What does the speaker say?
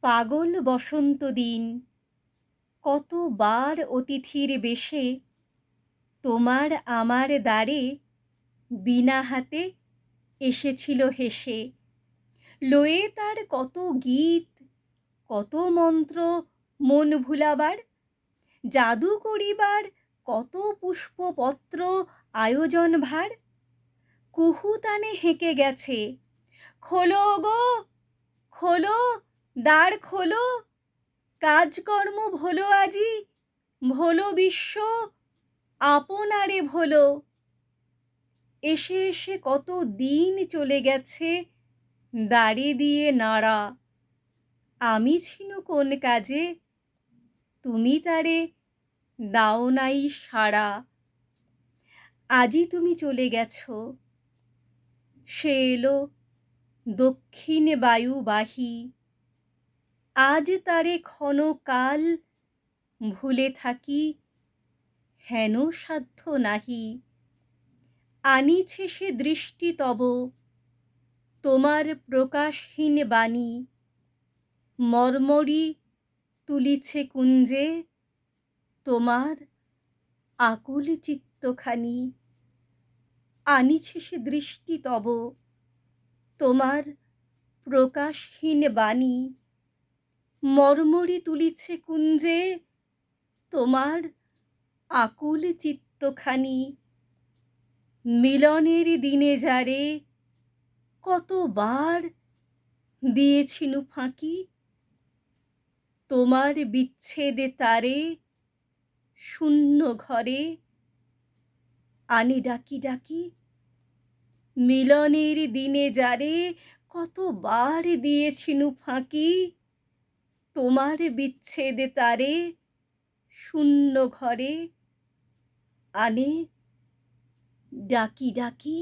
পাগল বসন্ত দিন। কতবার অতিথির বেশে তোমার আমার দ্বারে বিনা হাতে এসেছিল হেসে। লয়ে তার কত গীত, কত মন্ত্র মন ভুলাবার, জাদু করিবার কত পুষ্পপত্র আয়োজন ভার। কুহুতানে হেঁকে গেছে, খোলো গো, খোলো দ্বার খোলো, কাজকর্ম ভোলো আজি, ভোলো বিশ্ব, আপনারে ভোলো। এসে এসে কত দিন চলে গেছে দাড়ি দিয়ে নাড়া। আমি ছিনু কোন কাজে, তুমি তারে দাও নাই সাড়া। আজই তুমি চলে গেছো, সে এলো দক্ষিণ বায়ুবাহী। আজ তারে ক্ষণকাল ভুলে থাকি, হেন সাধ্য নাহি। আনিছে সে দৃষ্টি তব, তোমার প্রকাশহীন বাণী। মর্মরি তুলিছে কুঞ্জে, তোমার আকুল চিত্তখানি। আনিছে সে দৃষ্টি তব, তোমার প্রকাশহীন বাণী। মর্মরি তুলিছে কুঞ্জে, তোমার আকুল চিত্তখানি। মিলনের দিনে যারে কতবার দিয়েছিনু ফাঁকি, তোমার বিচ্ছেদে তারে শূন্য ঘরে আনি ডাকি ডাকি। মিলনের দিনে যারে কতবার দিয়েছিনু ফাঁকি তোমার বিচ্ছেদে তারে শূন্য ঘরে আনে। ডাকি ডাকি